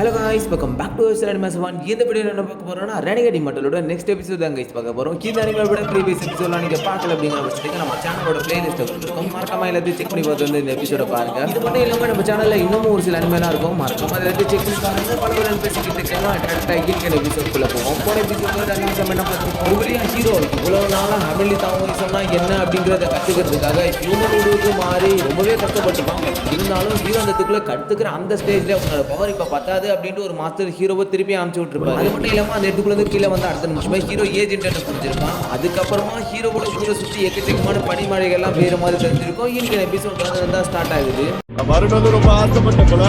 Hello guys பக்கம் back to us மேஸ் ஒன் இந்த படி என்ன பார்க்க போகிறோம்னா ரெனிகடி மட்டலோட நெக்ஸ்ட் எபிசோட் தான் கைஸ் பார்க்க போகிறோம் கீழே நீங்கள் விட ப்ரீவியஸ் எபிசோட்லாம் நீங்கள் பார்க்கல அப்படிங்கிற பட்சத்துக்கு நம்ம சேனலோட பிளேலிஸ்ட் இருக்கும் மறக்காம எல்லாத்தையும் செக் பண்ணி பார்த்து வந்து இந்த எபிசோட பாருங்க. இது மட்டும் இல்லாமல் நம்ம சேனலில் இன்னமும் ஒரு சில அனிமேலாம் இருக்கும். மறக்காம எல்லாத்தையும் செக் பண்ணி பாருங்க. பல பேர் பேசிக்கிட்டு இருக்கலாம் டேரக்டா இருக்கிற எபிசோட்குள்ள போவோம். போன எபிசோட்ல ரெண்டு நிமிஷம் என்ன பார்த்துருக்கோம்? ஒவ்வொரு ஹீரோ இவ்வளோ நாளாக ஹமிலி தாவும் சொன்னால் என்ன அப்படிங்கிறத கற்றுக்கிறதுக்காக ஹியூமன் உருவுக்கு மாறி ரொம்பவே கஷ்டப்பட்டுப்பாங்க இருந்தாலும் ஹீரோ அந்தத்துக்குள்ளே கற்றுக்கிற அந்த ஸ்டேஜில் அவங்களோட பவர் இப்போ பத்தாது. அப்படின்ட்டு ஒரு மாஸ்டர் ஹீரோவை திருப்பி அனுப்பிச்சு விட்டுருப்பாரு. அது மட்டும் இல்லாம அந்த இடத்துக்குள்ள இருந்து கீழே வந்து அடுத்த நிமிஷமே ஹீரோ ஏஜென்ட் புரிஞ்சிருப்பான் அதுக்கப்புறமா ஹீரோவோட கூட சுத்தி எக்கச்சக்கமான பனிமழைகள்லாம் பெய்யுற மாதிரி தெரிஞ்சிருக்கும். இன்னைக்கு எபிசோட் வந்து தான் ஸ்டார்ட் ஆகுது. மறுபடியும் ரொம்ப ஆசைப்பட்ட போல.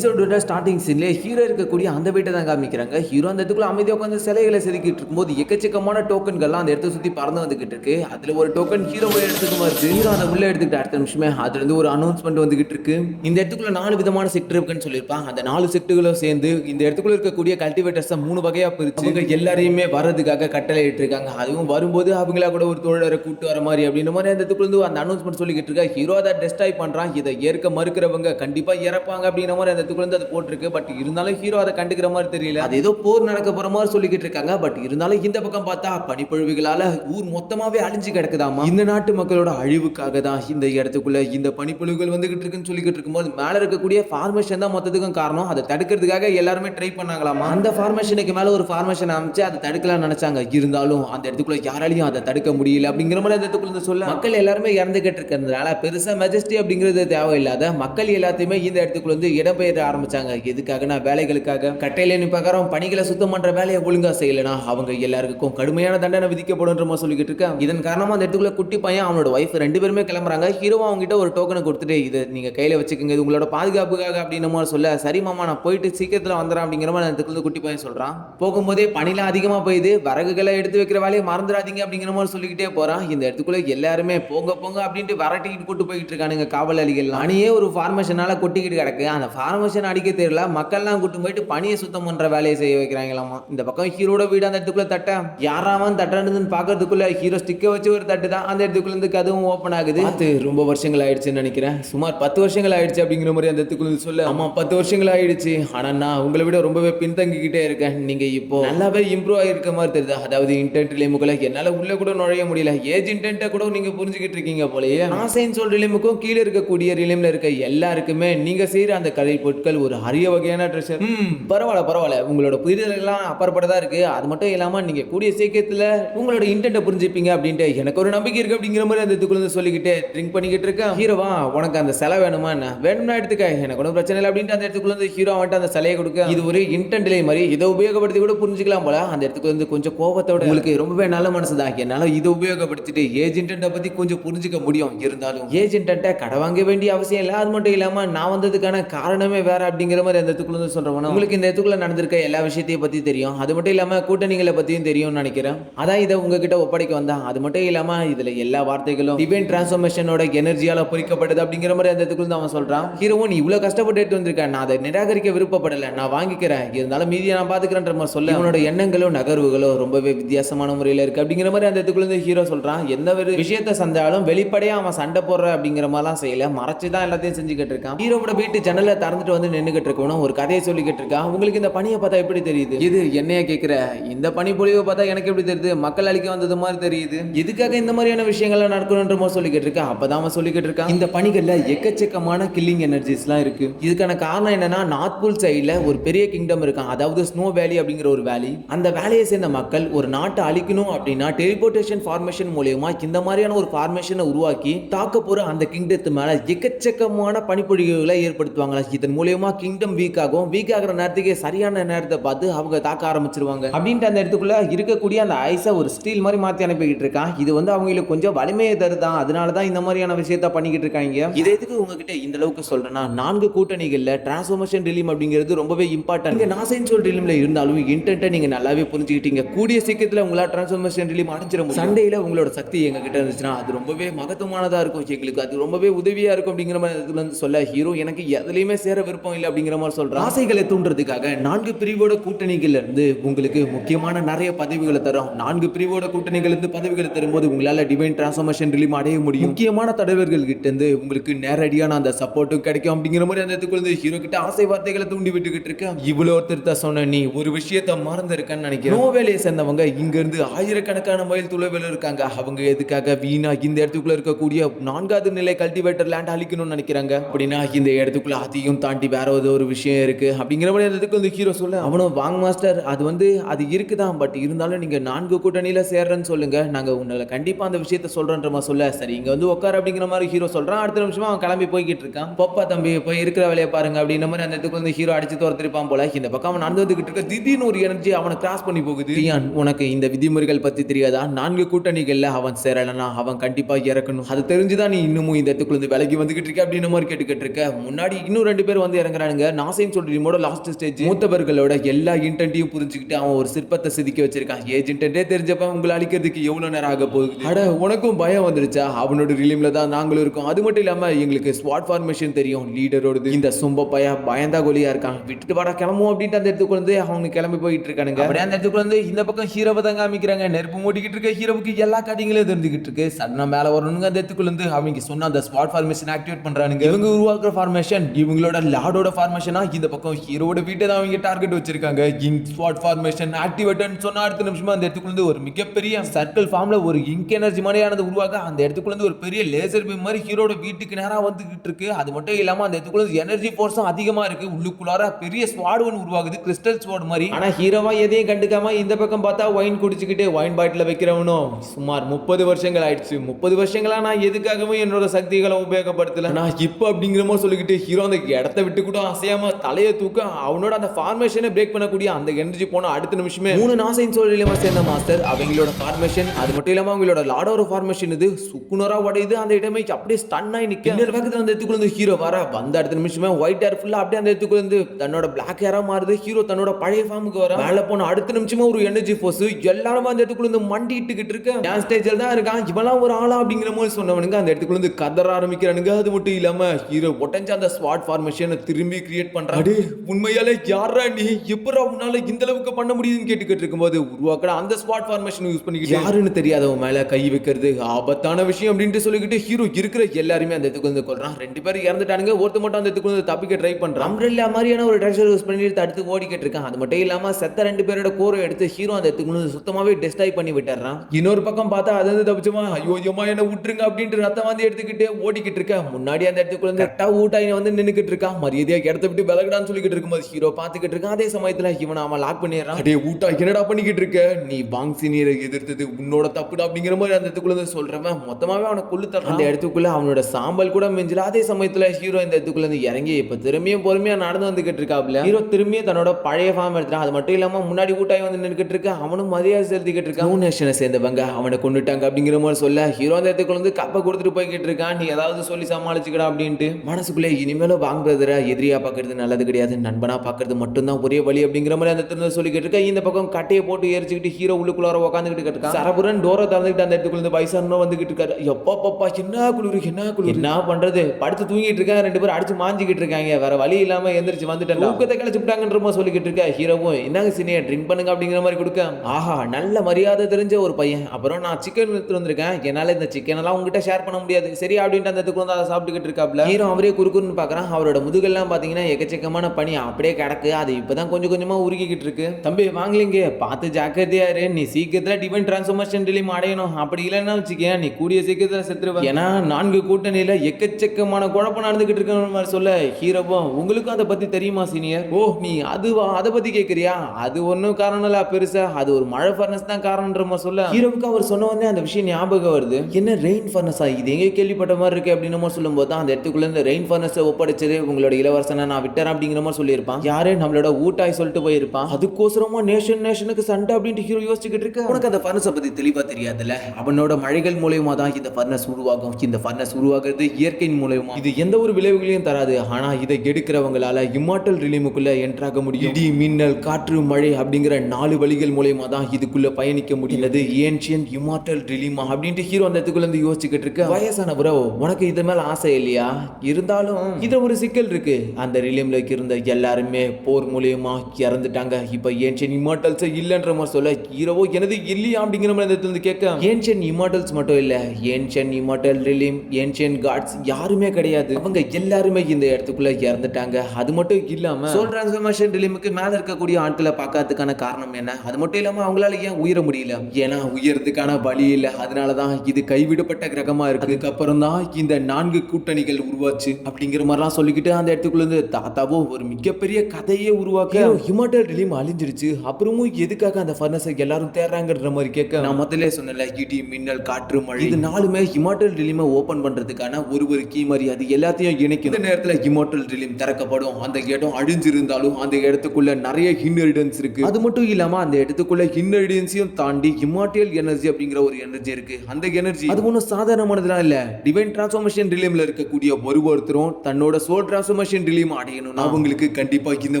எபிசோடோட ஸ்டார்டிங் சீன்லேயே ஹீரோ இருக்கக்கூடிய அந்த வீட்டை தான் காமிக்கிறாங்க. ஹீரோ அந்த இடத்துக்குள்ள அமைதியாக உட்காந்து சிலைகளை செதுக்கிட்டு இருக்கும்போது எக்கச்சக்கமான டோக்கன்கள்லாம் அந்த இடத்த சுற்றி பறந்து வந்துகிட்டு இருக்கு. அதுல ஒரு டோக்கன் ஹீரோ இடத்துக்கு வருது. ஹீரோ அதை உள்ளே எடுத்துக்கிட்ட அடுத்த நிமிஷமே அதுலேருந்து ஒரு அனௌன்ஸ்மெண்ட் வந்துகிட்டு இருக்கு. இந்த இடத்துக்குள்ள நாலு விதமான செக்டர் இருக்குன்னு சொல்லியிருப்பாங்க. அந்த நாலு செக்டர்களும் சேர்ந்து இந்த இடத்துக்குள்ள இருக்கக்கூடிய கல்டிவேட்டர்ஸை மூணு வகையாக பிரிச்சு அவங்க எல்லாரையுமே வர்றதுக்காக கட்டளை இட்டிருக்காங்க. அதுவும் வரும்போது அவங்களா கூட ஒரு தோழரை கூட்டு வர மாதிரி அப்படின்ற மாதிரி அந்த இடத்துக்குள்ள அந்த அனௌன்ஸ்மெண்ட் சொல்லிக்கிட்டு இருக்கா ஹீரோ அதை டெஸ்டாய் பண்றான். இதை ஏற்க மறுக்கிறவங்க கண்டிப்பாக இறப்பாங்க அப்படின்ற மாதிரி அந்த இருந்து அது போட்டிருக்கு. பட் இருந்தாலும் ஹீரோ அதை கண்டுக்கிற மாதிரி தெரியல. அது ஏதோ போர் நடக்க போற மாதிரி சொல்லிக்கிட்டு இருக்காங்க. பட் இருந்தாலும் இந்த பக்கம் பார்த்தா பனிப்பொழிவுகளால ஊர் மொத்தமாவே அழிஞ்சு கிடக்குதாமா இந்த நாட்டு மக்களோட அழிவுக்காக தான் இந்த இடத்துக்குள்ள இந்த பனிப்பொழிவுகள் வந்துகிட்டு இருக்குன்னு சொல்லிக்கிட்டு இருக்கும்போது மேல இருக்கக்கூடிய ஃபார்மேஷன் தான் மொத்தத்துக்கும் காரணம். அதை தடுக்கிறதுக்காக எல்லாருமே ட்ரை பண்ணாங்களாமா அந்த ஃபார்மேஷனுக்கு மேல ஒரு ஃபார்மேஷன் அமைச்சு அதை தடுக்கலாம் நினைச்சாங்க. இருந்தாலும் அந்த இடத்துக்குள்ள யாராலையும் அதை தடுக்க முடியல அப்படிங்கிற மாதிரி அந்த இடத்துக்குள்ள சொல்ல. மக்கள் எல்லாருமே இறந்துகிட்டு இருக்கிறதுனால பெருசா மெஜஸ்டி அப்படிங்கிறது தேவையில்லாத மக்கள் எல்லாத்தையுமே இந்த இடத்துக்குள்ள வந்து இடம்பெயர ஆரம்பிச்சாங்க. எதுக்காகனா வேலைகளுக்காக. கட்டையில பிரகாரம் பணிகளை சுத்தம் பண்ற வேலையை ஒழுங்கா செய்யலனா அவங்க எல்லாருக்கும் கடுமையான தண்டனை விதிக்கப்படும் சொல்லிக்கிட்டு இருக்கேன் இதன் காரணமா அந்த இடத்துக்குள்ள குட்டி பையன் அவனோட ஒய்ஃப் ரெண்டு பேருமே கிளம்புறாங்க. ஹீரோ அவங்க கிட்ட ஒரு டோக்கனை கொடுத்துட்டு இது நீங்க கையில வச்சுக்கோங்க. இது உங்களோட பாதுகாப்புக்காக அப்படின்னு மாதிரி சொல்ல சரி மாமா நான் போயிட்டு சீக்கிரத்துல வந்துடுறேன் அப்படிங்கிற மாதிரி அந்த இடத்துக்குள்ள குட்டி பையன் சொல்றான். போகும்போதே பணிலாம் அதிகமா போயிது வரகுகளை எடுத்து வைக்கிற வேலையை மறந்துடாதீங்க அப்படிங்கிற மாதிரி சொல்லிக்கிட்டே போறான். இந்த இடத்துக்குள்ள எல்லாருமே போங்க போங்க அப்படின்ட்டு வரட்டிக்கிட்டு கூட்டு போயிட்டு இருக்கானுங்க காவலாளிகள் அணியே ஒரு ஃபார்மேஷனால கொட்டிக்கிட்டு கிடக்கு. அந்த ஃபார்மேஷன் அடிக்க தெரியல. மக்கள்லாம் கூட்டு போயிட்டு பனியை சுத்தம் பண்ற வேலையை செய்ய வைக்கிறாங்களாமா? இந்த பக்கம் ஹீரோட வீடு அந்த இடத்துக்குள்ள தட்ட. யாராவன் தட்டுறதுன்னு பாக்குறதுக்குள்ள ஹீரோ ஸ்டிக்க வச்சு ஒரு தட்டு தான். அந்த இடத்துக்குள்ள இருந்து கதவும் ஓப்பன் ஆகுது. அது ரொம்ப வருஷங்கள் ஆயிடுச்சுன்னு நினைக்கிறேன். சுமார் பத்து வருஷங்கள் ஆயிடுச்சு அப்படிங்கிற மாதிரி அந்த இடத்துக்குள்ள சொல்ல. ஆமா பத்து வருஷங்கள் ஆயிடுச்சு. ஆனா நான் உங்களை விட ரொம்பவே பின்தங்கிக்கிட்டே இருக்கேன். நீங்க இப்போ நல்லாவே இம்ப்ரூவ் ஆயிருக்க மாதிரி தெரியுது? அதாவது இன்டென்ட் ரிலேமுக்குள்ள என்னால உள்ள கூட நுழைய முடியல. ஏஜ் இன்டென்ட்டை கூட நீங்க புரிஞ்சுக்கிட்டு இருக்கீங்க போலயே. ஆசைன்னு சொல்ற ரிலேமுக்கும் கீழே இருக்கக்கூடிய ரிலேம்ல இருக்க எல்லாருக்குமே நீங்க செய்யற அந்த கலை பொருட்கள் ஒரு அரிய வகையான ம். பரவாயில்ல பரவாயில்ல. உங்களோட புரிதல் எல்லாம் அப்பாற்பட்டதா இருக்கு. அது மட்டும் இல்லாம நீங்க கூடிய சீக்கிரத்துல உங்களோட இன்டென்ட்டை புரிஞ்சுப்பீங்க அப்படின்ட்டு எனக்கு ஒரு நம்பிக்கை இருக்கு அப்படிங்கிற மாதிரி அந்த இதுக்குள்ள சொல்லிக்கிட்டு ட்ரிங்க் பண்ணிக்கிட்டு இருக்கேன். ஹீரோவா உனக்கு அந்த சிலை வேணுமா என்ன? வேணும்னா எடுத்துக்க. எனக்கு ஒன்றும் பிரச்சனை இல்லை அப்படின்ட்டு அந்த இடத்துக்குள்ள இருந்து ஹீரோ வந்துட்டு அந்த சிலையை கொடுக்க. இது ஒரு இன்டென்ட் இல்லை மாதிரி இதை உபயோகப்படுத்தி கூட புரிஞ்சுக்கலாம் போல. அந்த இடத்துக்கு வந்து கொஞ்சம் கோபத்தோட உங்களுக்கு ரொம்பவே நல்ல மனசு தான் என்னால இதை உபயோகப்படுத்திட்டு ஏஜ் இன்டென்ட்டை பத்தி கொஞ்சம் புரிஞ்சுக்க முடியும். இருந்தாலும் ஏஜ் இன்டென்ட்டை கடை வாங்க வேண்டிய அவசியம் இல்லை. அது மட்டும் இல்லாம நான் வந்ததுக்கான காரணமே வேற அப்படிங்கிற மாதிரி அந்த இடத்துக்குள்ள இருந்து உங்களுக்கு இந்த இடத்துக்குள்ள நடந்திருக்க எல்லா விஷயத்தையும் பத்தி தெரியும். அது மட்டும் இல்லாம கூட்டணிகளை பத்தியும் தெரியும்னு நினைக்கிறேன். அதான் இதை உங்ககிட்ட ஒப்படைக்க வந்தா. அது மட்டும் இல்லாம இதுல எல்லா வார்த்தைகளும் டிவைன் டிரான்ஸ்ஃபர்மேஷனோட எனர்ஜியால பொறிக்கப்பட்டது அப்படிங்கிற மாதிரி அந்த இடத்துக்குள்ள அவன் சொல்றான். ஹீரோவும் நீ இவ்வளவு கஷ்டப்பட்டு எடுத்து வந்திருக்கேன் நான் அதை நிராகரிக்க விருப்பப்படல. நான் வாங்கிக்கிறேன். இருந்தாலும் மீதியை நான் பாத்துக்கிறேன் மாதிரி சொல்ல. அவனோட எண்ணங்களும் நகர்வுகளும் ரொம்பவே வித்தியாசமான முறையில இருக்கு அப்படிங்கிற மாதிரி அந்த இடத்துக்குள்ள இருந்து ஹீரோ சொல்றான். எந்த ஒரு விஷயத்தை சந்தாலும் வெளிப்படையா அவன் சண்டை போடுற அப்படிங்கிற மாதிரிலாம் செய்யல. மறைச்சு தான் எல்லாத்தையும் செஞ்சுக்கிட்டு இருக்கான். ஹீரோவோட வீட்டு ஜன்னலை திறந்துட்டு வந்து நின்னுகிட்டு இருக்கணும் ஒரு கதையை சொல்லிக்கிட்டு இருக்கான். உங்களுக்கு இந்த பணியை பார்த்தா எப்படி தெரியுது? இது என்னைய கேட்கிற இந்த பனி பொழிவை பார்த்தா எனக்கு எப்படி தெரியுது? மக்கள் அழிக்க வந்தது மாதிரி தெரியுது. எதுக்காக இந்த மாதிரியான விஷயங்கள்லாம் நடக்கணுன்ற மாதிரி சொல்லிக்கிட்டு இருக்கா? அப்பதான் சொல்லிக்கிட்டு இருக்கான் இந்த பணிகள்ல எக்கச்சக்கமான கில்லிங் எனர்ஜிஸ்லாம் இருக்கு. இதுக்கான காரணம் என்னன்னா நார்த் பூல் சைடுல ஒரு பெரிய கிங்டம் இருக்கான். அதாவது ஸ்னோ வேலி அப்படிங்கிற ஒரு வேலி அந்த வேலையை சேர்ந்த மக்கள் ஒரு நாட்டை அழிக்கணும் அப்படின்னா டெலிபோர்டேஷன் ஃபார்மேஷன் மூலியமா இந்த மாதிரியான ஒரு ஃபார்மேஷனை உருவாக்கி தாக்க போற அந்த கிங்டத்து மேல எக்கச்சக்கமான பனிப்பொழிவுகளை ஏற்படுத்துவாங்களா இதன் மூலியமா கிங்டம் வீக் ஆகும். வீக் ஆகிற நேரத்துக்கு சரியான நேரத்தை பார்த்து அவங்க தாக்க ஆரம்பிச்சிருவாங்க. அப்படின்ட்டு அந்த இடத்துக்குள்ள இருக்கக்கூடிய அந்த ஐஸை ஒரு ஸ்டீல் மாதிரி மாற்றி அனுப்பிக்கிட்டு இருக்கான். இது வந்து அவங்களுக்கு கொஞ்சம் வலிமையை தருதான் அதனால தான் இந்த மாதிரியான விஷயத்த பண்ணிக்கிட்டு இருக்காங்க. இதை எதுக்கு உங்ககிட்ட இந்த அளவுக்கு சொல்றேன்னா நான்கு கூட்டணிகள்ல டிரான்ஸ்ஃபர்மேஷன் ரிலீம் அப்படிங்கிறது ரொம்பவே இம்பார்ட்டன்ட் நீங்க நாசைன் சொல் ரிலீம்ல இருந்தாலும் இன்டென்ட்டை நீங்க நல்லாவே புரிஞ்சுக்கிட்டீங்க. கூடிய சீக்கிரத்தில் உங்களால் டிரான்ஸ்ஃபர்மேஷன் ரிலீம் அடைஞ்சிட முடியும். சண்டையில் உங்களோட சக்தி எங்ககிட்ட இருந்துச்சுன்னா அது ரொம்பவே மகத்துவமானதாக இருக்கும் எங்களுக்கு. அது ரொம்பவே உதவியாக இருக்கும் அப்படிங்கிற மாதிரி சொல்ல ஹீரோ எனக்கு எதுலையுமே சேர விருப்பம் இல்லை அப்படிங்கிற மாதிரி சொல்கிறேன் ஆசைகளை தூண்டுறதுக்காக நான்கு பிரிவோட கூட்டணிகள் இருந்து உங்களுக்கு முக்கியமான நிறைய பதவிகளை தரும் நான்கு பிரிவோட கூட்டணிகள் இருந்து பதவிகளை தரும்போது உங்களால் டிவைன் டிரான்ஸ்ஃபர்மேஷன் ரிலீம் அடைய முடியும். முக்கியமான தலைவர்கள் கிட்டேருந்து உங்களுக்கு நேரடியான அந்த சப்போர்ட்டும் கிடைக்கும் அப்படிங்கிற மாதிரி அந்த இடத்துக்கு வந்து ஹீரோ கிட்ட ஆசை வார்த்தைகளை தூண்டி விட்டுக்கிட்டு இருக்கேன் இவ்வளோ ஒருத்தர் சொன்ன நீ ஒரு விஷயத்த மறந்துருக்கேன்னு நினைக்கிறேன். நோவேலையை சேர்ந்தவங்க இங்கேருந்து ஆயிரக்கணக்கான மைல் தொலைவில் இருக்காங்க. அவங்க எதுக்காக வீணா இந்த இடத்துக்குள்ள இருக்கக்கூடிய நான்காவது நிலை கல்டிவேட்டர் லேண்ட் அழிக்கணும்னு நினைக்கிறாங்க. அப்படின்னா இந்த இடத்துக்குள்ள அதையும் தாண்டி வேற ஏதோ ஒரு விஷயம் இருக்கு அப்படிங்கிற மாதிரி அந்த இடத்துக்கு வந்து ஹீரோ சொல்ல அவனும் வாங்க மாஸ்டர் அது வந்து அது இருக்குதான். பட் இருந்தாலும் நீங்க நான்கு கூட்டணியில சேர்றேன்னு சொல்லுங்க. நாங்க உங்களை கண்டிப்பா அந்த விஷயத்த சொல்றேன்ற மாதிரி சொல்ல. சரி இங்க வந்து உட்கார் அப்படிங்கிற மாதிரி ஹீரோ சொல்றான். அடுத்த நிமிஷமா அவன் கிளம்பி போய்கிட்டு இருக்கான். பொப்பா தம்பி போய் இருக்கிற வேலையை பாருங்க. அப்படின்ற மாதிரி அந்த இடத்துக்கு வந்து ஹீரோ அடிச்சு தோர்த்திருப்பான் போல. இந்த பக்கம் அவன் நடந்து வந்துகிட்டு இருக்க திடீர்னு ஒரு எனர்ஜி அவனை கிராஸ் பண்ணி போகுது. ரியான் உனக்கு இந்த விதிமுறைகள் பத்தி தெரியாதா? நான்கு கூட்டணிகள்ல அவன் சேரலனா அவன் கண்டிப்பா இறக்கணும். அது தெரிஞ்சுதான் நீ இன்னமும் இந்த இடத்துக்குள்ள இருந்து விலகி வந்துகிட்டு இருக்க. அப்படின்ற மாதிரி கேட்டுக்கிட்டு இருக்க. முன்னாடி இன்னும் ரெண்டு பேர் வந்து இறங்குறானுங்க. நாசைன்னு சொல்ற டீமோட லாஸ்ட் ஸ்டேஜ் மூத்தவர்களோட எல்லா இன்டென்ட்டையும் புரிஞ்சுக்கிட்டு அவன் ஒரு சிற்பத்தை செதுக்கி வச்சிருக்கான். ஏஜென்ட்டே தெரிஞ்சப்ப உங்களை அழிக்கிறதுக்கு எவ்வளவு நேரம் ஆக போகுது? அட உனக்கும் பயம் வந்துருச்சா? அவனோட ரிலீம்ல தான் நாங்களும் இருக்கோம். அது மட்டும் இல்லாம எங்களுக்கு ஸ்வாட் ஃபார்மேஷன் தெரியும். லீடரோடது இந்த சும்ப பைய பயந்தா கோலியா இருக்கான். விட்டுட்டு வாடா கிளம்பும் அப்படின்ட்டு அந்த இடத்துக்கு வந்து அவங்க கிளம்பி போயிட்டு இருக்கானுங்க. அப்படியே அந்த இடத்துக்கு வந்து இந்த பக்கம் ஹீரோவை தான் காமிக்கிறாங்க. நெருப்பு மூட்டிக்கிட்டு இருக்க ஹீரோவுக்கு எல்லா காட்டிங்களும் தெரிஞ்சுக்கிட்டு இருக்கு. சடனா மேல வரணுங்க அந்த இடத்துக்குள்ள இருந்து அவங்க சொன்ன அந்த ஸ்பாட் ஃபார்மேஷன் ஆக்டிவேட் பண்றானுங்க. இவங்க உருவாக்குற ஃபார்மேஷன் இவங்களோட லார்டோட ஃபார்மேஷனா இந்த பக்கம் ஹீரோட வீட்டை தான் அவங்க டார்கெட் வச்சிருக்காங்க. இங்க் ஸ்வாட் ஃபார்மேஷன் ஆக்டிவேட்னு சொன்னால் அடுத்த நிமிஷமா அந்த இடத்துக்குள்ள வந்து ஒரு மிகப்பெரிய சர்க்கிள் ஃபார்ம்ல ஒரு இங்க் எனர்ஜி மாதிரியானது உருவாக அந்த இடத்துக்குள்ளேருந்து ஒரு பெரிய லேசர் பீம் மாதிரி ஹீரோட வீட்டுக்கு நேராக வந்துகிட்டு இருக்கு. அது மட்டும் இல்லாம அந்த இடத்துக்குள்ள எனர்ஜி ஃபோர்ஸும் அதிகமா இருக்கு. உள்ளுக்குள்ளார பெரிய ஸ்வாட் ஒன்று உருவாகுது. கிறிஸ்டல் ஸ்வாட் மாதிரி. ஆனா ஹீரோவா எதையும் கண்டுக்காம இந்த பக்கம் பார்த்தா ஒயின் குடிச்சுக்கிட்டு ஒயின் பாட்டில் வைக்கிறவனும் சுமார் முப்பது வருஷங்கள் ஆயிடுச்சு. முப்பது வருஷங்களா நான் எதுக்காகவும் என்னோட சக்திகளை உபயோகப்படுத்தல. நான் இப்போ அப்படிங்கிற மாதிரி சொல்லிக்கிட்டு ஹீரோ அந்த இடத்த விட்டு கூட அசையாம தலையை தூக்க அவனோட அந்த ஃபார்மேஷனை பிரேக் பண்ணக்கூடிய அந்த எனர்ஜி போன அடுத்த நிமிஷமே மூணு நாசைன்னு சொல்லியமா சேர்ந்த மாஸ்டர் அவங்களோட ஃபார்மேஷன் அது மட்டும் இல்லாம அவங்களோட லாடோட ஃபார்மேஷன் இது சுக்குனரா உடையுது அந்த இடமே அப்படியே ஸ்டன் ஆகி நிக்க இன்னொரு பக்கத்துல அந்த இடத்துக்குள்ள இருந்து ஹீரோ வர வந்த அடுத்த நிமிஷமே ஒயிட் ஹேர் ஃபுல்லா அப்படியே அந்த இடத்துக்குள்ள இருந்து தன்னோட பிளாக் ஹேரா மாறுது ஹீரோ தன்னோட பழைய ஃபார்முக்கு வர. மேல போன அடுத்த நிமிஷமே ஒரு எனர்ஜி ஃபோர்ஸ் எல்லாரும் அந்த இடத்துக்குள்ள இருந்து மண்டிட்டுக்கிட்டு இருக்க. டான்ஸ் ஸ்டேஜில் தான் இருக்கான். இவெல்லாம் ஒரு ஆளா அப்படிங்கிற மாதிரி சொன்னவனுங்க அந்த இடத்துக்குள்ள இருந்து கதற ஆரம்பிக்கிறானுங்க. அது மட்டும் இல்லாம ஹீரோ உடஞ்ச அந்த ஸ்வாட் ஃபார்மேஷனை திரும்பி கிரியேட் பண்றான். உண்மையாலே யாரா நீ? எப்படா உன்னால இந்த அளவுக்கு பண்ண முடியுதுன்னு கேட்டுக்கிட்டு இருக்கும்போது உருவாக்குற அந்த ஸ்பாட் ஃபார்மேஷன் யூஸ் பண்ணிக்கிட்டு யாருன்னு தெரியாதவன் மேல கை வைக்கிறது ஆபத்தான விஷயம் அப்படின்ட்டு சொல்லிக்கிட்டு ஹீரோ இருக்கிற எல்லாருமே அந்த இடத்துக்கு வந்து கொள்றான் ரெண்டு பேரும் இறந்துட்டானுங்க ஒருத்த மட்டும் அந்த இடத்துக்கு வந்து தப்பிக்க ட்ரை பண்றான். அம்ரெல்லா மாதிரியான ஒரு ட்ரெஷர் யூஸ் பண்ணி தடுத்து ஓடிக்கிட்டு இருக்கான். அது மட்டும் இல்லாம செத்த ரெண்டு பேரோட கோரை எடுத்து ஹீரோ அந்த இடத்துக்கு வந்து சுத்தமாவே டெஸ்டாய் பண்ணி விட்டுறான். இன்னொரு பக்கம் பார்த்தா அது வந்து தப்பிச்சுமா? ஐயோ ஐயோமா என்ன விட்டுருங்க அப்படின்ட்டு ரத்தம் வந்து எடுத்துக்கிட்டு ஓடிக்கிட்டு இருக்க. முன்னாடி அந்த இடத்துக்கு வந்து கரெக்டா ஊட்டாயின வந்து நின்னுக்கிட்டு இருக்கான். மரியாதையாக இடத்த விட்டு விலகடான்னு சொல்லிக்கிட்டு இருக்கும்போது ஹீரோ பார்த்துக்கிட்டு இருக்கான். அதே சமயத்தில் இவன் அவன் லாக் பண்ணிடுறான். அடே ஊட்டா என்னடா பண்ணிக்கிட்டு இருக்க? நீ பாங் சீனியரை எதிர்த்தது உன்னோட தப்புடா அப்படிங்கிற மாதிரி அந்த இடத்துக்குள்ள சொல்கிறவன் மொத்தமாகவே அவனை கொல்லு அந்த இடத்துக்குள்ள அவனோட சாம்பல் கூட மிஞ்சல அதே சமயத்தில் ஹீரோ இந்த இடத்துக்குள்ள இருந்து இறங்கி இப்போ திரும்பியும் பொறுமையாக நடந்து வந்துக்கிட்டு இருக்காப்ல. ஹீரோ திரும்பியும் தன்னோட பழைய ஃபார்ம் எடுத்துறான் அது மட்டும் இல்லாமல் முன்னாடி ஊட்டாய் வந்து நின்றுக்கிட்டு இருக்க. அவனும் மரியாதை செலுத்திக்கிட்டு இருக்கான். நேஷனை சேர்ந்தவங்க அவனை கொண்டுட்டாங்க அப்படிங்கிற மாதிரி சொல்ல ஹீரோ அந்த இடத்துக்குள்ள வந்து கப்பை கொடுத்துட்டு போய்கிட்டு இருக்கான். நீ ஏதாவது சொல்லி சமாளிச்சுக்கடா அப்படின்ட்டு. மனசுக்குள்ளே இனிமேலும் வாங்க பிரதரை எதிரியா பார்க்கறது நல்லது கிடையாது. நண்பனா பார்க்கறது மட்டும்தான் ஒரே வழி அப்படிங்கிற மாதிரி அந்த இடத்துல சொல்லிக்கிட்டு இருக்க இந்த பக்கம் கட்டையை போட்டு எரிச்சுக்கிட்டு ஹீரோ உள்ளுக்குள்ளார உட்காந்துக்கிட்டு இருக்கான். சரபுரன் டோரை திறந்துக்கிட்டு அந்த இடத்துக்குள்ள இருந்து வயசானோ வந்துகிட்டு இருக்காரு. எப்பா பாப்பா என்ன குளிர் என்ன குளிர்? என்ன பண்றது? படுத்து தூங்கிட்டு இருக்காங்க. ரெண்டு பேரும் அடிச்சு மாஞ்சிக்கிட்டு இருக்காங்க. வேற வழி இல்லாம எந்திரிச்சு வந்துட்டேன் ஊக்கத்தை கிளச்சு விட்டாங்கன்ற மாதிரி சொல்லிக்கிட்டு இருக்க. ஹீரோவும் என்னங்க சீனியர் ட்ரிங்க் பண்ணுங்க அப்படிங்கிற மாதிரி கொடுக்க. ஆஹா நல்ல மரியாதை தெரிஞ்ச ஒரு பையன். அப்புறம் நான் சிக்கன் எடுத்து வந்திருக்கேன். என்னால இந்த சிக்கன் எல்லாம் உங்ககிட்ட ஷேர் பண்ண முடியாது. சரி அப்படின்ட்டு அந்த இடத்துக்கு வந்து அதை சாப்பிட்டுக்கிட்டு இருக்காப்ல. ஹீரோ அவரே குறுக்குன்னு பார்க்கறான் அவரோட முதுகெல்லாம் பாத்தீங்கன்னா எக்கச்சக்கமான பனி அப்படியே கிடக்கு. அது இப்பதான் கொஞ்சம் கொஞ்சமா உருகிக்கிட்டு இருக்கு. தம்பி வாங்கலிங்க. பார்த்து ஜாக்கிரதையா இரு. நீ சீக்கிரத்தில் டிவைன் டிரான்ஸ்ஃபர்மேஷன் ரிலீம் அடையணும். அப்படி இல்லைன்னா வச்சுக்கேன் நீ கூடிய சீக்கிரத்தில் செத்துருவ. ஏன்னா நான்கு கூட்டணியில எக்கச்சக்கமான குழப்பம் நடந்துகிட்டு இருக்கிற மாதிரி சொல்ல ஹீரோவும் உங்களுக்கும் அதை பத்தி தெரியுமா சீனியர்? ஓ நீ அதுவா? அதை பத்தி கேட்குறியா அது ஒன்றும் காரணம் இல்ல பெருசா. அது ஒரு மழை ஃபர்னஸ் தான் காரணன்ற மாதிரி சொல்ல. ஹீரோவுக்கு அவர் சொன்ன உடனே அந்த விஷயம் ஞாபகம் வருது. என்ன ரெயின் ஃபர்னஸா இது எங்க கேள்விப்பட்ட மாதிரி இருக்கு அப்படின்னு சொல்லும் சொல்லும்போது தான் அந்த இடத்துக்குள்ள இந்த ரெயின் ஃபர்னஸை ஒப்படைச்சது உங்களோட இளவரசனை நான் விட்டுறேன் அப்படிங்கிற மாதிரி சொல்லியிருப்பான். யாரே நம்மளோட ஊட்டாய் சொல்லிட்டு போயிருப்பான். அதுக்கோசரமா நேஷன் நேஷனுக்கு சண்டை அப்படின்ட்டு ஹீரோ யோசிச்சுக்கிட்டு இருக்க. உனக்கு அந்த ஃபர்னஸை பத்தி தெளிவா தெரியாதுல்ல? அவனோட மழைகள் மூலியமா தான் இந்த ஃபர்னஸ் உருவாகும். இந்த ஃபர்னஸ் உருவாகிறது இயற்கையின் மூலியமா. இது எந்த ஒரு விளைவுகளையும் தராது. ஆனா இதை எடுக்கிறவங்களால இம்மார்டல் ரிலீமுக்குள்ள என்ட்ராக முடியும். இடி மின்னல் காற்று மழை அப்படிங்கிற நாலு வழிகள் மூலியமா தான் இதுக்குள்ள பயணிக்க முடியும். இது ஏன்ஷியன் இம்மார்டல் ரிலீமா அப்படின்ட்டு ஹீரோ அந்த இடத்துக்குள்ள இருந்து யோசிச்சுக்கிட்டு இருக்க. வயசான ப்ரோ உனக்கு இது மேல ஆசை இல்லையா? இருந்தாலும் இதுல ஒரு சிக்கல் இருக்கு. அந்த ரிலியம்ல இருந்த எல்லாருமே போர் மூலியமா இறந்துட்டாங்க. இப்போ ஏன்ஷியன் இமார்டல்ஸ் இல்லைன்ற மாதிரி சொல்ல ஹீரோவோ எனது இல்லையா? அப்படிங்கிற மாதிரி இடத்துல இருந்து கேட்க ஏன்ஷியன் இமார்டல்ஸ் மட்டும் இல்ல. Ancient immortal realm ancient gods யாருமே கிடையாது. அவங்க எல்லாருமே இந்த இடத்துக்குள்ள இறந்துட்டாங்க. அது மட்டும் இல்லாம சோல் டிரான்ஸ்ஃபர்மேஷன் ரிலிமுக்கு மேல இருக்கக்கூடிய ஆட்களை பார்க்கறதுக்கான காரணம் என்ன? அது மட்டும் இல்லாம அவங்களால ஏன் உயர முடியல? ஏன்னா உயரத்துக்கான வழி இல்ல. அதனாலதான் இது கைவிடப்பட்ட கிரகமா இருக்கு. அதுக்கப்புறம் தான் இந்த நான்கு கூட்டணிகள் உருவாச்சு. அப்படிங்கிற மாதிரிலாம் சொல்லிக்கிட்டு அந்த இடத்துக்குள்ள இருந்து தாத்தாவோ ஒரு மிகப்பெரிய கதையே உருவாக்க ஹிமாட்டல் ரிலீம் அழிஞ்சிருச்சு. அப்புறமும் எதுக்காக அந்த ஃபர்னஸை எல்லாரும் தேடுறாங்கன்ற மாதிரி கேட்க நான் முதல்ல சொன்னல இடி மின்னல் காற்று மழை. இது நாலுமே ஹிமாட்டல் ரிலீமை ஓபன் பண்றதுக்கான ஒரு ஒரு கீ மாதிரி அது எல்லாத்தையும் இணைக்கும் இந்த நேரத்துல ஹிமாட்டல் ரிலீம் திறக்கப்படும். அந்த இடம் அழிஞ்சிருந்தாலும் அந்த இடத்துக்குள்ள நிறைய ஹின்னரிடன்ஸ் இருக்கு. அது மட்டும் இல்லாம அந்த இடத்துக்குள்ள ஹின்னரிடன்ஸையும் தாண்டி ஹிமாட்டியல் எனர்ஜி அப்படிங்கிற ஒரு எனர்ஜி இருக்கு. அந்த எனர்ஜி அது ஒன்றும் சாதாரணமானதுலாம் இல்ல. டிவைன் டிரான்ஸ்ஃபார்மேஷன் ரிலீம்ல இருக்கக்கூடிய ஒரு ஒருத்தரும் தன்னோட சோல் டிரான்ஸ்ஃபார்மேஷன் ரிலீம் அடையணும் அவங்களுக்கு கண்டிப்பா இந்த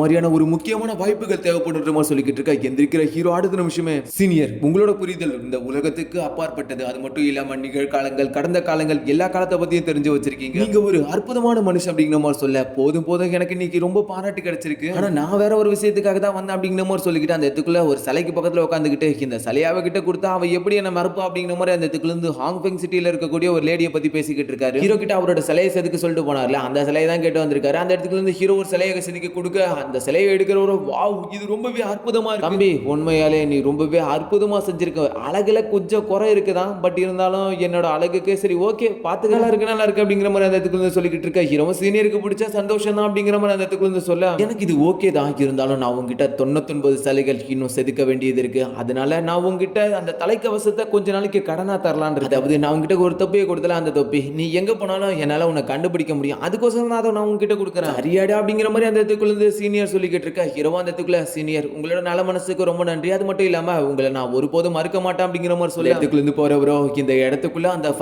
மாதிரியான ஒரு முக்கியமான வாய்ப்புகள் தேவைப்படுற மாதிரி சொல்லிக்கிட்டு இருக்க எந்திரிக்கிற ஹீரோ அடுத்த நிமிஷமே. சீனியர் உங்களோட புரிதல். இந்த உலகத்துக்கு அப்பாற்பட்டது. அது மட்டும் இல்லாம நிகழ்காலங்கள் கடந்த காலங்கள் எல்லா காலத்தை பத்தியும் தெரிஞ்சு வச்சிருக்கீங்க. நீங்க ஒரு அற்புதமான மனுஷன் அப்படிங்கிற மாதிரி சொல்ல போதும் போதும் எனக்கு இன்னைக்கு ரொம்ப பாராட்டு கிடைச்சிருக்கு. ஆனா நான் வேற ஒரு விஷயத்துக்காக தான் வந்தேன் அப்படிங்கிற மாதிரி சொல்லிக்கிட்டு அந்த இடத்துக்குள்ள ஒரு சிலைக்கு பக்கத்துல உட்காந்துக்கிட்டு இந்த சிலையை அவகிட்ட கொடுத்தா அவ எப்படி என்ன மறப்பா அப்படிங்கிற மாதிரி அந்த இடத்துக்குள்ள இருந்து ஹாங்ஃபெங் சிட்டில இருக்கக்கூடிய ஒரு லேடியை பத்தி பேசிக்கிட்டு இருக்காரு. ஹீரோ கிட்ட அவரோட சிலையை செதுக்க சொல்லிட்டு போனார்ல. அந்த சிலையை தான் கேட்டு வந்திருக்காரு. அந்த இடத்துல இருந்து ஹீரோ ஒரு சிலையை செதுக்கி கொடுக்க அந்த சிலையை எடுக்கிறவரோ வாவ் இது ரொம்பவே அற்புதமா இருக்கு. தம்பி உண்மையாலே நீ ரொம்பவே அற்புதமா செஞ்சிருக்க. அழகுல கொஞ்சம் குறை இருக்குதான். பட் இருந்தாலும் என்னோட அழகுக்கு சரி ஓகே பார்த்து நல்லா இருக்கு நல்லா இருக்கு அப்படிங்கிற மாதிரி அந்த இடத்துக்கு இருந்து சொல்லிக்கிட்டு இருக்க. ஹீரோ சீனியருக்கு பிடிச்ச சந்தோஷம் தான் அப்படிங்கிற மாதிரி அந்த இடத்துக்கு இருந்து சொல்ல எனக்கு இது ஓகே தான். இருந்தாலும் நான் உங்ககிட்ட தொண்ணூத்தொன்பது சிலைகள் இன்னும் செதுக்க வேண்டியது இருக்கு. அதனால நான் உங்ககிட்ட அந்த தலைக்கவசத்தை கொஞ்ச நாளைக்கு கடனா தரலான் அதாவது நான் உங்ககிட்ட ஒரு தொப்பியை கொடுத்தல அந்த தொப்பி. நீ எங்க போனாலும் என்னால உன்னை கண்டுபிடிக்க முடியும். அதுக்கோசரம் நான் அதை நான் உங்ககிட்ட கொடுக்குறேன். அரியாடா அப்படிங்கிற மாதிரி அந்த இடத்துக்குள்ள இருந்து சீனியர் சொல்லிக்கிட்டு இருக்க. ஹீரோவா அந்த இடத்துக்குள்ள சீனியர் உங்களோட நல்ல மனசுக்கு ரொம்ப நன்றி. அது மட்டும் இல்லாம உங்களை நான் ஒருபோதும் மறுக்க மாட்டேன் அப்படிங்கிற மாதிரி சொல்லி. இடத்துக்குள்ள இருந்து போறவரோ இந்த இடத்துக்குள்ள அந்த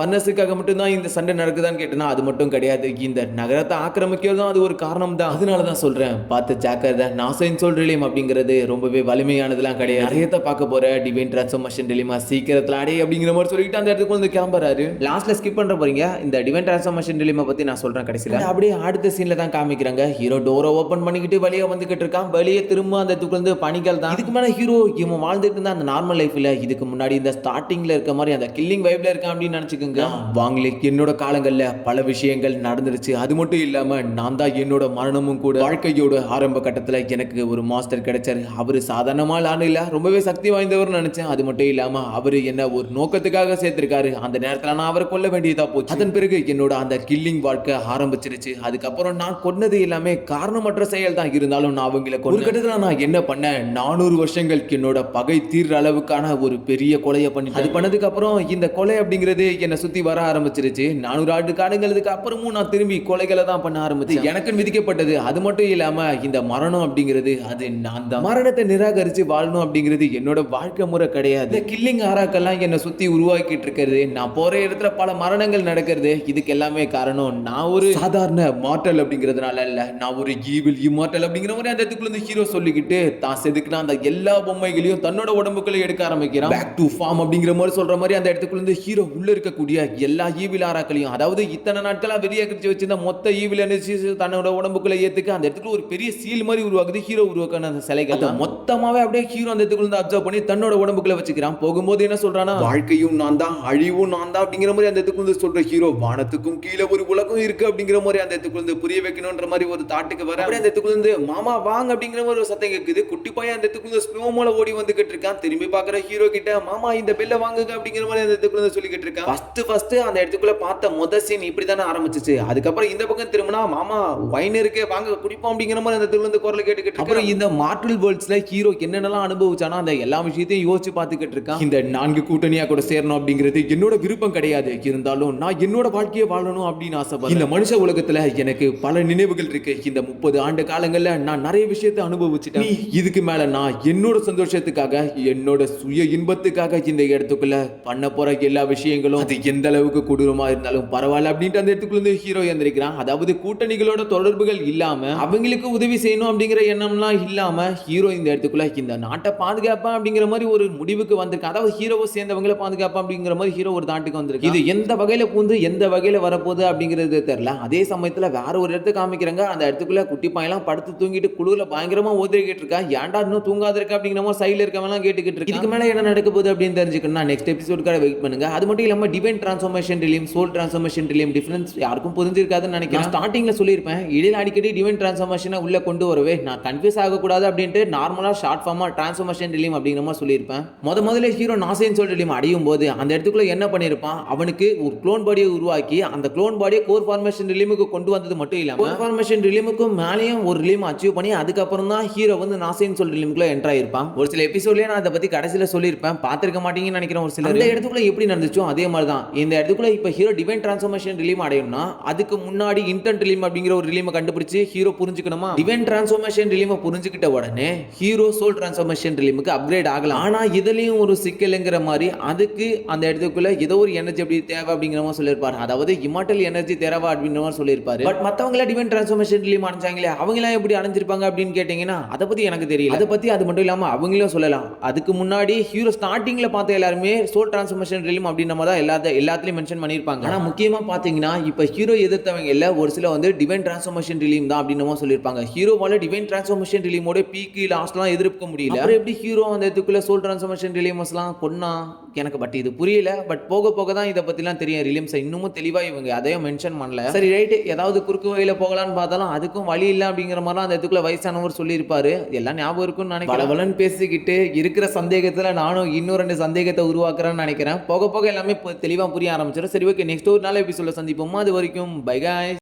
மட்டும் தான் இந்த சண்டை நடக்குதான்னு கேட்டனா அது மட்டும் கிடையாது. இந்த நகரத்தை ஆக்கிரமிக்கிறதும் அது ஒரு காரணம் தான் அதனால தான் சொல்றேன். பார்த்து ஜாக்கிரதை. நாசைன் சொல் ரிலீம் அப்படிங்கிறது ரொம்பவே வலிமையானதுலாம் கிடையாது. நிறையத்தை பார்க்க போற டிவைன் டிரான்ஸ்ஃபர்மேஷன் ரிலீமா சீக்கிரத்துல அடே அப்படிங்கிற மாதிரி சொல்லிட்டு அந்த இடத்துக்கு வந்து கிளம்புறாரு. லாஸ்ட்ல ஸ்கிப் பண்ற போறீங்க. இந்த டிவைன் டிரான்ஸ்ஃபர்மேஷன் ரிலீமை பத்தி நான் சொல்றேன் கடைசியில. அப்படியே அடுத்த சீன்ல தான் காமிக்கிறாங்க. ஹீரோ டோரை ஓபன் பண்ணிக்கிட்டு வெளியே வந்துகிட்டு இருக்கான். வெளியே திரும்ப அந்த வந்து பணிகள் தான். இதுக்கு மேல ஹீரோ இவன் வாழ்ந்துட்டு இருந்தா அந்த நார்மல் லைஃப்ல இதுக்கு முன்னாடி இந்த ஸ்டார்டிங்ல இருக்க மாதிரி அந்த கில்லிங் வைப்ல இருக்கான் அப்படின்னு நினைச்சுக்கோங்க. வாங்களே என்னோட காலங்கள்ல பல விஷயங்கள் நடந்துருச்சு. அது மட்டும் இல்லாம நான் தான் என்னோட மரணமும் கூட வாழ்க்கையோட ஆரம்ப கட்டத்துல எனக்கு ஒரு மாஸ்டர் கிடைச்சாரு. அவரு சாதாரணமா ஆளு இல்ல. ரொம்பவே சக்தி வாய்ந்தவர் நினைச்சேன். அது மட்டும் இல்லாம அவரு என்ன ஒரு நோக்கத்துக்காக சேர்த்திருக்காரு. அந்த நேரத்துல நான் அவரை கொல்ல வேண்டியதா போச்சு. அதன் பிறகு என்னோட அந்த கில்லிங் வாழ்க்கை ஆரம்பிச்சிருச்சு. அதுக்கப்புறம் நான் கொன்னது எல்லாமே காரணமற்ற செயல் தான் இருந்தாலும் நான் அவங்கள ஒரு கட்டத்துல நான் என்ன பண்ணேன் நானூறு வருஷங்கள் என்னோட பகை தீர்ற அளவுக்கான ஒரு பெரிய கொலையை பண்ணி அது பண்ணதுக்கு அப்புறம் இந்த கொலை அப்படிங்கிறது என்னை சுத்தி வர ஆரம்பிச்சிருச்சு. நானூறு ஆண்டு காலங்களுக்கு அப்புறமும் நான் திரும்பி கொலைகளை தான் பண்ண ஆரம்பிச்சேன். எனக்கு விதிக்கப்பட்டது. அது மட்டும் இல்லாம இந்த மரணம் அப்படிங்கிறது அது நான் தான். மரணத்தை நிராகரிச்சு வாழணும் அப்படிங்கிறது என்னோட வாழ்க்கை முறை கிடையாது. இந்த கில்லிங் ஆராக்கெல்லாம் என்னை சுத்தி உருவாக்கிட்டு இருக்கிறது. நான் போற இடத்துல பல மரணங்கள் நடக்கிறது. இதுக்கு எல்லாமே காரணம். நான் ஒரு சாதாரண மார்டல் அப்படிங்கிறதுனால இல்ல. நான் ஒரு ஈவில் இம்மார்டல் அப்படிங்கிற மாதிரி அந்த இடத்துக்குள்ள இருந்து ஹீரோ சொல்லிக்கிட்டு தான் செதுக்குனா அந்த எல்லா பொம்மைகளையும் தன்னோட உடம்புக்குள்ள எடுக்க ஆரம்பிக்கிறான். பேக் டு ஃபார்ம் அப்படிங்கிற மாதிரி சொல்ற மாதிரி அந்த இடத்துக்குள்ள இருந்து ஹீரோ உள்ள இருக்கக்கூடிய எல்லா ஈவில் ஆராக்களையும் அதாவது இத்தனை நாட்களா வெளியே கடிச்சு வச்சிருந்த மொத்த ஈவில் எனர்ஜி தன்னோட உடம்புக்குள்ள ஏத்துக்க அந்த இடத்துக்குள்ள ஒரு பெரிய சீல் மாதிரி உருவாக்குது ஹீரோ உருவாக்கான அந்த சிலைகள் அதை மொத்தமாவே அப்படியே ஹீரோ அந்த இடத்துக்குள்ள இருந்து அப்சர்வ் பண்ணி தன்னோட உடம்புக்குள்ள வச்சுக்கிறான். போகும்போது என்ன சொல்றானா வாழ்க்கையும் நான் தான் அழிவும் நான் தான் அப்படிங்கிற மாதிரி அந்த இடத்துக்குள்ள சொல்ற ஹீரோ வானத்துக்கும் கீழே ஒரு உலகம் இருக்கு அப்படிங்கிற மாதிரி அந்த இடத்துக்குள்ள புரிய வைக்கணும்ன்ற மாதிரி ஒரு தாட்டுக்கு வர அப்படியே அந்த இடத்துக்குள்ள இருந்து மாமா வாங்க அப்படிங்கிற மாதிரி ஒரு சத்தம் கேக்குது. குட்டி பையன் அந்த இடத்துக்குள்ள ஸ்லோமோல ஓடி வந்துகிட்டு இருக்கான். திரும்பி பாக்குற ஹீரோ கிட்ட மாமா இந்த பெல்ல வாங்குங்க அப்படிங்கிற மாதிரி அந்த இடத்துக்குள்ள சொல்லிக்கிட்டு இருக்கான். ஃபர்ஸ்ட் ஃபர்ஸ்ட் அந்த இடத்துக்குள்ள பார்த்த முத சீன் இப்படி தானே ஆரம்பிச்சிச்சு. அதுக்கப்புறம் இந்த பக்கம் திரும்பினா மாமா வைன் இருக்கு வாங்க குடிப்போம் அப்படிங்கிற மாதிரி அந்த இடத்துல இருந்து குரல் கேட்டுக்கிட்டு அப்புறம் இந்த மார்டல் வேர்ல்ட்ஸ்ல ஹீரோ என்னென்னலாம் அனுபவிச்சானோ அந்த எல்லா விஷயத்தையும் யோசிச்சு பார்த்துக்கிட்டு இருக்கான். இந்த நான்கு கூட்டணியா கூட சேரணும் அப்படிங்கிறது என்னோட விருப்பம் கிடையாது. இருந்தாலும் நான் என்னோட வாழ்க்கையை வாழணும் அப்படின்னு ஆசைப்படுறேன். இந்த மனுஷ உலகத்துல எனக்கு பல நினைவுகள் இருக்கு. இந்த முப்பது ஆண்டு காலங்கள்ல நான் நிறைய விஷயத்தை அனுபவிச்சுட்டேன். இதுக்கு மேல நான் என்னோட சந்தோஷத்துக்காக என்னோட சுய இன்பத்துக்காக இந்த இடத்துக்குள்ள பண்ண போற எல்லா விஷயங்களும் அது எந்த அளவுக்கு கொடூரமா இருந்தாலும் பரவாயில்ல அப்படின்ட்டு அந்த இடத்துக்குள்ள இருந்து ஹீரோ எந்திரிக்கிறான். அதாவது கூட்டணிகளோட தொடர்புகள் இல்லாம அவங்களுக்கு உதவி செய்யணும் அப்படிங்கிற எண்ணம்லாம் இல்லாம ஹீரோ இந்த இடத்துக்குள்ள இந்த நாட்டை பாதுகாப்பா அப்படிங்கிற மாதிரி ஒரு முடிவுக்கு வந்திருக்கான். அதாவது ஹீரோவை சேர்ந்தவங்களை பாதுகாப்பா அப்படிங்கிற மாதிரி ஹீரோ ஒரு தாட்டுக்கு வந்திருக்கு இது எந்த வகையில பூந்து எந்த வகையில வரப்போகுது அப்படிங்கிறது தெரியல. அதே சமயத்துல வேற ஒரு இடத்துக்கு காமிக்கிறாங்க. அந்த இடத்துக்குள்ள குட்டி பையன்லாம் படுத்து தூங்கிட்டு குழுல பயங்கரமா ஓதிரிக்கிட்டு இருக்கா. ஏன்டா இன்னும் தூங்காத இருக்க அப்படிங்கிற மாதிரி சைடுல இருக்கவங்கலாம் கேட்டுக்கிட்டு இருக்கு இதுக்கு மேல என்ன நடக்க போகுது அப்படின்னு தெரிஞ்சுக்கணும் நெக்ஸ்ட் எபிசோடுக்காக வெயிட் பண்ணுங்க. அது மட்டும் இல்லாம divine transformation realm soul transformation realm difference யாருக்கும் புரிஞ்சிருக்காதுன்னு நினைக்கிறேன். ஸ்டார்டிங்ல சொல்லியிருப்பேன். இடையில அடிக்கடி டிவைன் டிரான்ஸ்ஃபர்மேஷனை உள்ள கொண்டு வரவே நான் கன்ஃபியூஸ் ஆகக்கூடாது அப்படின்ட்டு நார்மலா ஷார்ட் ஃபார்மா டிரான்ஸ்ஃபர்மேஷன் ரிலீம் அப்படிங்கிற மாதிரி சொல்லியிருப்பேன். முத முதல்ல ஹீரோ நாசேன் சொல் ரிலீம் அடையும் போது அந்த இடத்துக்குள்ள என்ன பண்ணியிருப்பான்? அவனுக்கு ஒரு க்ளோன் பாடியை உருவாக்கி அந்த க்ளோன் பாடியை கோர் ஃபார்மேஷன் ரிலீமுக்கு கொண்டு வந்தது மட்டும் இல்லாம கோர் ஃபார்மேஷன் ரிலீமுக்கும் மேலேயும் ஒரு ரிலீம் அச்சீவ் பண்ணி அதுக்கப்புறம் தான் ஹீரோ வந்து நாசேன் சொல் ரிலீமுக்குள்ள என்டர் ஆயிருப்பான். ஒரு சில எபிசோட்லயே நான் அதை பத்தி கடைசியில சொல்லியிருப்பேன். பார்த்திருக்க மாட்டீங்கன்னு நினைக்கிறேன் ஒரு சில அந்த இடத்துக்குள்ள எப்படி நடந்துச்சோ அதே மாதிரி தான் இந்த இடத்துக்குள்ள இப்ப ஹீரோ டிவைன் டிரான்ஸ்ஃபர்மேஷன் ரிலீம் அடையணும்னா அதுக்கு முன்னாடி இன்டென்ட் ரிலீம் அப்படிங்கிற ஒரு ரிலீமை கண்டுபிடிச்சு ஹீரோ புரிஞ்சுக்கணுமா? டிவைன் டிரான்ஸ்ஃபர்மேஷன் ரிலீமை புரிஞ்சுக்கிட்ட உடனே ஹீரோ சோல் டிரான்ஸ்ஃபர்மேஷன் ரிலீமுக்கு அப்கிரேட் ஆகலாம். ஆனா இதுலயும் ஒரு சிக்கலுங்கிற மாதிரி அதுக்கு அந்த இடத்துக்குள்ள ஏதோ ஒரு எனர்ஜி அப்படி தேவை அப்படிங்கிற மாதிரி சொல்லியிருப்பாரு. அதாவது இமாட்டல் எனர்ஜி தேவை அப்படிங்கிற மாதிரி சொல்லியிருப்பாரு. பட் மத்தவங்கள டிவைன் டிரான்ஸ்ஃபர்மேஷன் ரிலீம் அடைஞ்சாங்களே அவங்க எல்லாம் எப்படி அடைஞ்சிருப்பாங்க அப்படின்னு கேட்டீங்கன்னா அதை பத்தி எனக்கு தெரியல. அதை பத்தி அது மட்டும் இல்லாம அவங்களும் சொல்லலாம். அதுக்கு முன்னாடி ஹீரோ ஸ்டார்டிங்ல பார்த்த எல்லாருமே சோல் டிரான்ஸ்ஃபர்மேஷன் ரிலீம் அப்படின்ற மாதிரி தான் எல்லா எல்லாத்துலயும் மென்ஷன் பண்ணியிருப்பாங்க. ஆனா முக்கியமா பாத்தீங்கன்னா இப்ப ஹீரோ எதிர்த்தவங்க இல்ல ஒரு சில வந்து டிவைன் டிரான்ஸ்ஃபர்மேஷன் ரிலீம் தான் அப்படின்னு சொல்லியிருப்பாங்க. ஹீரோவால டிவைன் டிரான்ஸ்ஃபர்மேஷன் ரிலீமோட பீக்கு லாஸ்ட்லாம் எதிர்க்க முடியல. அப்புறம் எப்படி ஹீரோ அந்த இதுக்குள்ள சோல் டிரான்ஸ்ஃபர்மேஷன் ரிலீமஸ்லாம் கொன்னா எனக்கு பட் இது புரியல. பட் போக போக தான் இதை பற்றிலாம் தெரியும். ரிலீம்ஸ் இன்னமும் தெளிவாக இவங்க அதையும் மென்ஷன் பண்ணல. சரி ரைட்டு ஏதாவது குறுக்கு வழியில் போகலான்னு பார்த்தாலும் அதுக்கும் வழி இல்லை அப்படிங்கிற மாதிரிலாம் அந்த இடத்துக்குள்ள வயசானவர் சொல்லியிருப்பாரு. எல்லாம் ஞாபகம் இருக்கும்னு நினைக்கிறேன். பேசிக்கிட்டு இருக்கிற சந்தேகத்தில் நானும் இன்னும் ரெண்டு சந்தேகத்தை உருவாக்குறேன்னு நினைக்கிறேன். போக போக எல்லாமே தெளிவாக புரிய ஆரம்பிச்சிடும் சரி ஓகே நெக்ஸ்ட் ஒரு நாள் எபிசோட சந்திப்போமா? அது வரைக்கும். Bye guys.